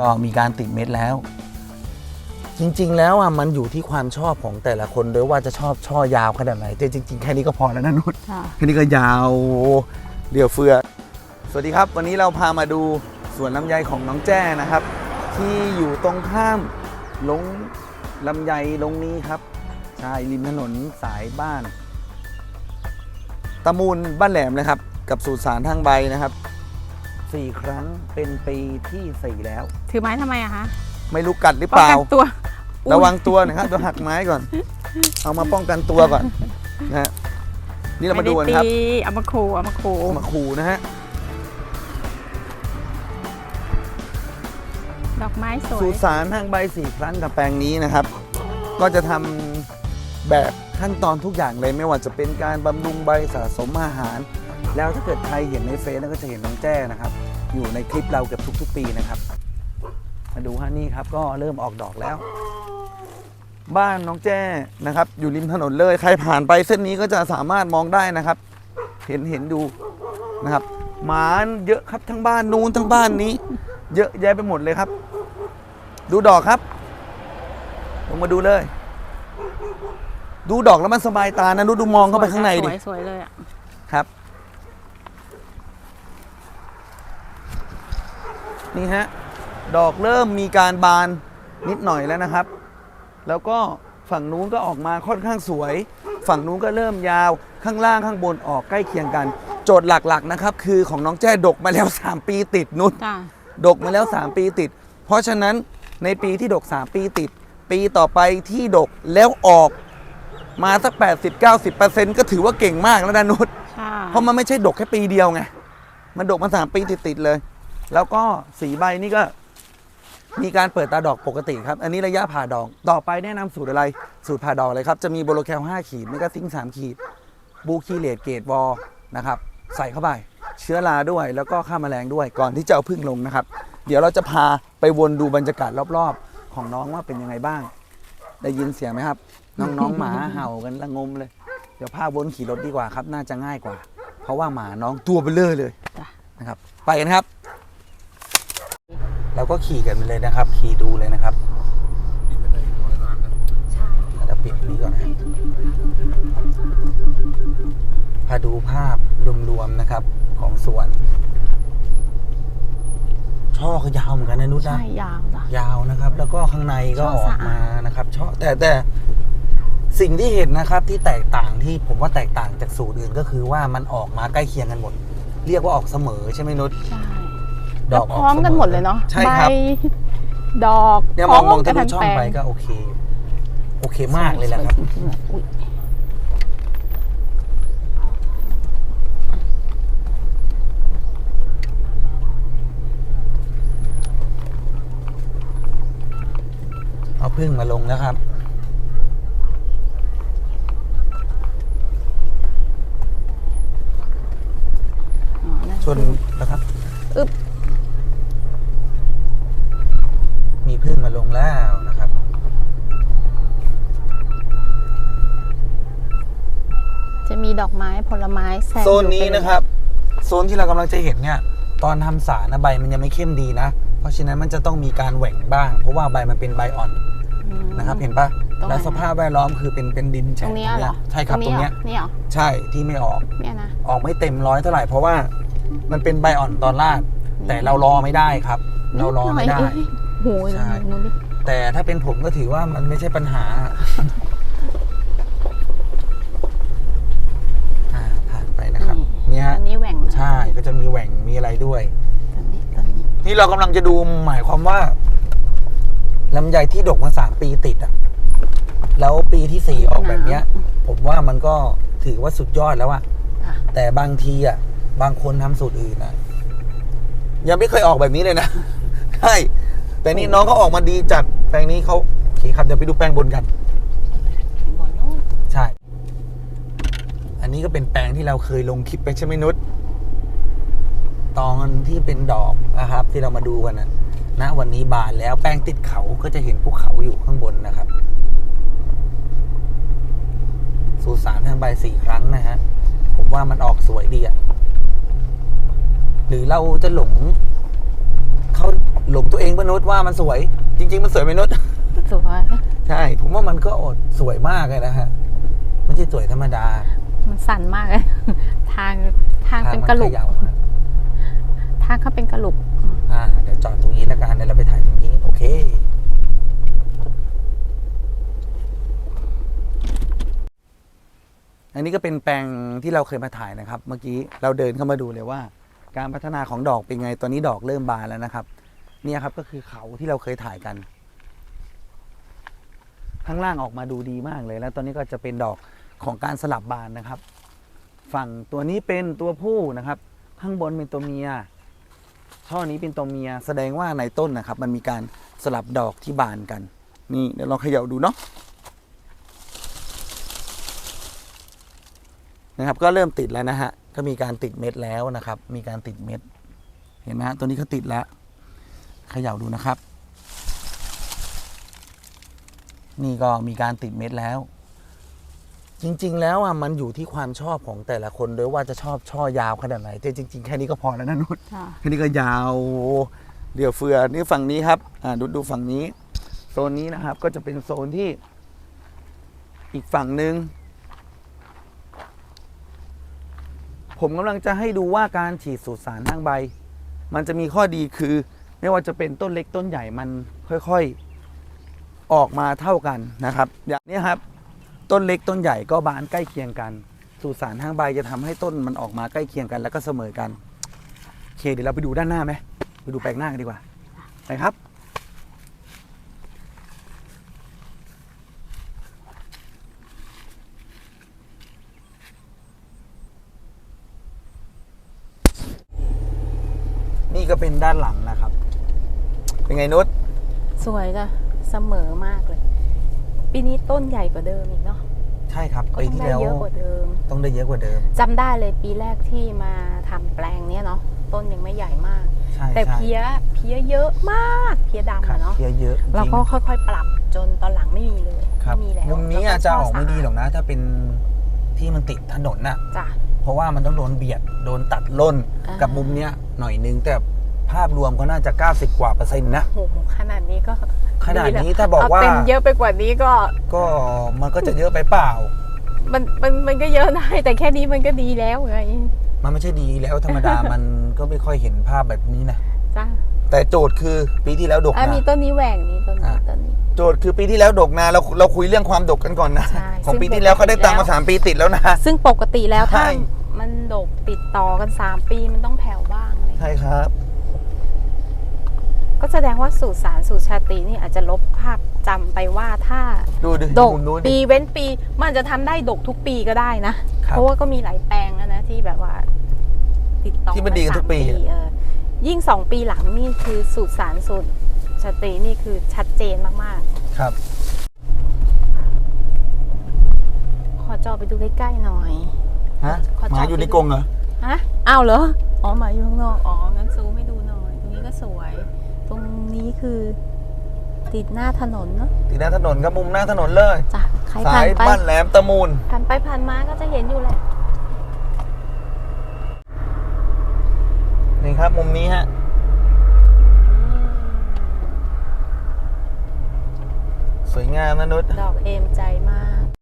ก็มีการติดเม็ดแล้ว จริง ๆ แล้วอะมันอยู่ที่ความชอบของแต่ละคนด้วยว่าจะชอบช่อยาวขนาดไหนแต่จริง ๆ แค่นี้ก็พอแล้วนะนุชค่ะ แค่นี้ก็ยาวเดี่ยวเฟือ สวัสดีครับ วันนี้เราพามาดูสวนลำไยของน้องแจ้นะครับ ที่อยู่ตรงข้ามลงลำไยลงนี้ครับ ใช่ริมถนนสายบ้าน ตะมูลบ้านแหลมนะครับ กับสูตรสารทางใบนะครับ สี่ครั้งเป็นปีที่สี่แล้ว ถือไม้ทำไมอะคะไม่รู้กัดหรือป้เปองล่า กันตัวอุ๊ยระวังตัวนะครับเดี๋ยวหักไม้ก่อน เอามาป้องกันตัวก่อนนะฮะนี่เรามาดูกันครับไไตีเอามาคูเอามาคูเอามาขู่นะฮะ ดอกไม้สวยสูตรสารทางใบสี่ครั้งกับแปลงนี้นะครับ ก็จะทำแบบขั้นตอนทุกอย่างเลยไม่ว่าจะเป็นการบำรุงใบสะสมอาหาร แล้วถ้าเกิดใครเห็นในเฟซก็จะเห็นน้องแจ้นะครับ อยู่ในคลิปเราเกือบทุก ๆ ปีนะครับ มาดูฮะนี่ครับก็เริ่มออกดอกแล้ว บ้านน้องแจ้นะครับ อยู่ริมถนนเลยใครผ่านไปเส้นนี้ก็จะสามารถมองได้นะครับ เห็นเห็นดูนะครับหมาเยอะครับทั้งบ้านนู้นทั้งบ้านนี้ เยอะแยะไปหมดเลยครับ ดูดอกครับลงมาดูเลย ดูดอกแล้วมันสบายตานะดูดูมองเข้าไปข้างในดิสวยสวยเลยอะครับ นี่ฮะดอกเริ่มมีการบานนิดหน่อยแล้วนะครับ แล้วก็ฝั่งนู้นก็ออกมาค่อนข้างสวย ฝั่งนู้นก็เริ่มยาวข้างล่างข้างบนออกใกล้เคียงกัน โจทย์หลักๆนะครับ คือของน้องแจ้ดกมาแล้ว 3 ปีติดนุ่นจ้าดกมาแล้ว 3 ปีติด เพราะฉะนั้นในปีที่ดก 3 ปีติด ปีต่อไปที่ดกแล้วออกมาสัก 80-90%ก็ถือว่าเก่งมากแล้วนะนุชใช่เพราะมันไม่ใช่ดกแค่ปีเดียวไงมันดกมา 3 ปีติดๆเลย แล้วก็สีใบนี่ก็มีการเปิดตาดอกปกติครับ อันนี้ระยะผ่าดอก ต่อไปแนะนำสูตรอะไร สูตรผ่าดอกเลยครับ จะมีโบโลแคล 5 ขีดเมกาซิงค์3ขีด บูคีเลตเกตวอลนะครับ ใส่เข้าไป เชื้อราด้วย แล้วก็ฆ่าแมลงด้วย ก่อนที่จะเอาพึ่งลงนะครับ เดี๋ยวเราจะพาไปวนดูบรรยากาศรอบๆ ของน้องว่าเป็นยังไงบ้าง ได้ยินเสียงไหมครับ น้องๆ หมาเห่ากันละงมเลย เดี๋ยวพาวนขี่รถดีกว่าครับ น่าจะง่ายกว่า เพราะว่าหมาน้องตัวเบลเลอร์เลยจ้ะนะครับ ไปกันครับ เราก็ขี่กันไปเลยนะครับ ขี่ดูเลยนะครับเราจะปิดนี้ก่อนนะครับพาดูภาพรวมๆนะครับของสวน ช่อก็ยาวเหมือนกันนะนุชนะใช่ยาวจ้ะ ยาวนะครับ แล้วก็ข้างในก็ช่อออสะกอาด มานะครับช่อแต่แต่สิ่งที่เห็นนะครับที่แตกต่างที่ผมว่าแตกต่างจากสูตรอื่นก็คือว่ามันออกมาใกล้เคียงกันหมด เรียกว่าออกเสมอใช่ไหมนุช ใช่ ดแล้วอกพร้อมกันหมดเลยเนาะใช่ครับใบดอกเนี่ยพมร้องมองกัทะลุทั้ช่องแปลไปก็โอเค โอเคมากเลยแหละครับอุ๊ยเอาพึ่งมาลงแล้วครับอ๋อนั่น ชนนะครับ อึ๊บ มีพึ่งมาลง แล้วนะครับ จะมีดอกไม้ผลไม้แซมโซนนี้อยู่เป็นะครับ โซนที่เรากำลังจะเห็นเนี่ย ตอนทำสารนะใบมันยังไม่เข้มดีนะ เพราะฉะนั้นมันจะต้องมีการแหว่งบ้าง เพราะว่าใบมันเป็นใบอ่อนอืมนะครับ เห็นปะตรงไหนแล้วสภาพแวดล้อมคือเป็นเป็นดินตแฉะรงเนี้ยเหรอใช่ครับตรงเนี้ยนี่เหรอใช่ที่ไม่ออกเนี่ยนะออกไม่เต็มร้อยเท่าไหร่เพราะว่ามันเป็นใบอ่อนตอนล่างแต่เรารอไม่ได้ครับ เรารอไม่ได้นิหน่อยเอ้ย โหยใช่ นู่นดิแต่ถ้าเป็นผมก็ถือว่ามันไม่ใช่ปัญหา อ่าผ่านไปนะครับ เนี่ยอันนี้แหว่งนะใช่ ก็จะมีแหว่ง มีอะไรด้วย ตอนนี้ตอนนี้นี่เรากำลังจะดูหมายความว่าลำไยที่ดกมาสามปีติดอะ แล้วปีที่สี่ออกแบบเนี้ย ผมว่ามันก็ถือว่าสุดยอดแล้วอะค่ะแต่บางทีอะ บางคนทำสูตรอื่นอะยังไม่เคยออกแบบนี้เลยนะ ใช่ แต่นี่น้องเขาออกมาดีจัดแปลงนี้เขาโอเคครับเดี๋ยวไปดูแปลงบนกันบนนู้นใช่ อันนี้ก็เป็นแปลงที่เราเคยลงคลิปไปใช่ไหมนุชตอนที่เป็นดอกนะครับ ที่เรามาดูกันนะณวันนี้บานแล้วแป้งติดเขาก็จะเห็นภูเขาอยู่ข้างบนนะครับ สูตรสารทางใบสี่ครั้งนะฮะ ผมว่ามันออกสวยดีอะหรือเราจะหลงเขา หลงตัวเองปะนุษว่ามันสวย จริง ๆ มันสวยไหมนุษสวยใช่ ผมว่ามันก็อดสวยมากเลยนะฮะไม่ใช่สวยธรรมดา มันสั่นมากเลย ทางทางเป็นมักระหลุกเขย่าอะทางเขาเป็นกระหลุกอ่าเดี๋ยวจอดตรงนี้แล้วกันเดี๋ยวเราไปถ่ายตรงนี้ โอเคอันนี้ก็เป็นแปลงที่เราเคยมาถ่ายนะครับ เมื่อกี้เราเดินเข้ามาดูเลยว่า การพัฒนาของดอกเป็นไงตอนนี้ดอกเริ่มบานแล้วนะครับ เนี่ยครับก็คือเขาที่เราเคยถ่ายกัน ข้างล่างออกมาดูดีมากเลยแล้วตอนนี้ก็จะเป็นดอกของการสลับบานนะครับ ฝั่งตัวนี้เป็นตัวผู้นะครับ ข้างบนเป็นตัวเมีย ช่อนี้เป็นตัวเมียแสดงว่าในต้นนะครับ มันมีการสลับดอกที่บานกัน นี่เดี๋ยวลองเขย่าดูเนาะนะครับ ก็เริ่มติดแล้วนะฮะก็มีการติดเม็ดแล้วนะครับ มีการติดเม็ด เห็นไหมฮะตัวนี้เขาติดแล้ว เขย่าดูนะครับ นี่ก็มีการติดเม็ดแล้ว จริง ๆ แล้วอะมันอยู่ที่ความชอบของแต่ละคนด้วยว่าจะชอบช่อยาวขนาดไหนแต่จริง ๆ แค่นี้ก็พอแล้วนะนุชอันนี้ก็ยาวเดี่ยวเฟือนี่ฝั่งนี้ครับอ่าดูดูฝั่งนี้ โซนนี้นะครับ ก็จะเป็นโซนที่ อีกฝั่งหนึ่ง ผมกำลังจะให้ดูว่าการฉีดสูตรสารทางใบ มันจะมีข้อดีคือ ไม่ว่าจะเป็นต้นเล็กต้นใหญ่มันค่อยๆออกมาเท่ากันนะครับ อย่างนี้ครับ ต้นเล็กต้นใหญ่ก็บานใกล้เคียงกัน สูตรสารทางใบจะทำให้ต้นมันออกมาใกล้เคียงกัน แล้วก็เสมอกันโอเคเดี๋ยวเราไปดูด้านหน้าไหมไปดูแปลงหน้ากันดีกว่าไปครับนี่ก็เป็นด้านหลังนะครับ เป็นไงนุชสวยจ้ะเสมอมากเลย ปีนี้ต้นใหญ่กว่าเดิมอีกเนาะใช่ครับก็ปีต้องที่ได้แล้วเยอะกว่าเดิมต้องได้เยอะกว่าเดิม จำได้เลยปีแรกที่มาทำแปลงเนี้ยเนาะต้นยังไม่ใหญ่มาก ใช่แต่ใช่เพี้ยเพี้ยเยอะมากเพี้ยดำครับอะเนาะเพียเยอะจริงเราก็ค่อยๆปรับจนตอนหลังไม่มีเลยครับไม่มีแล้วมุมนี้อาจจะออกไม่ดีหรอกกนะ ถ้าเป็นที่มันติดถนนน่ะ จ้ะเพราะว่ามันต้องโดนเบียด โดนตัดล่น อ่ากักับมุมเนี้ยหน่อยนึงแต่ ภาพรวมก็น่าจะ 90 กว่าเปอร์เซ็นต์นะ โอ้โหขนาดนี้ก็ขนาดนี้แล้วถ้าบอกว่าเเต็มเยอะไปกว่านี้ก็ ก็มันก็จะเยอะไปเปล่า มันมันมันก็เยอะได้แต่แค่นี้มันก็ดีแล้วไง มันไม่ใช่ดีแล้วธรรมดามันก็ไม่ค่อยเห็นภาพแบบนี้นะจ้ะแต่โจทย์คือปีที่แล้วดกอะนะมีต้นนี้แหว่งนี้ต้นนี้อะต้นนี้ โจทย์คือปีที่แล้วดกนะเราเราคุยเรื่องความดกกันก่อนนะใช่ของซึ่งปีที่แล้วเขาได้ตังค์มาปกติแล้วสามปีติดแล้วนะ ซึ่งปกติแล้วถ้าใช่มันดกติดต่อกัน 3 ปีมันต้องแผ่วบ้างอะไรอย่างเงี้ยใช่ครับ ก็แสดงว่าสูตรสารสูตรชาตรีนี่อาจจะลบภาพจำไปว่าถ้าดูดิดกมุมนู้นดิ ปีเว้นปีมันอาจจะทำได้ดกทุกปีก็ได้นะ ครับเพราะว่าก็มีหลายแปลงแล้วนะที่แบบว่า ติดต่อที่มันดีกันทุกปีสามอะ เออยิ่งสองปีหลังนี่คือสูตรสารสูตรชาตรีนี่คือชัดเจนมากครับ ๆ ขอจอไปดูใกล้ๆหน่อย ฮะขอหมาจอดอยู่ในไปดูกรงเหรอ ฮะอ้าวเหรอ อ๋อหมาอยู่ข้างนอก อ๋อ งั้นซูมให้ดูหน่อย ตรงนี้ก็สวยตรง นี้คือ ติดหน้าถนนเนาะติดหน้าถนนครับมุมหน้าถนนเลย จ้ะใครสาผ่านยไปบ้านแหลมตะมูล ผ่านไปผ่านมาก็จะเห็นอยู่แหละ นี่ครับมุมนี้ฮะ สวยงามนะนุชดอกเอมใจมาก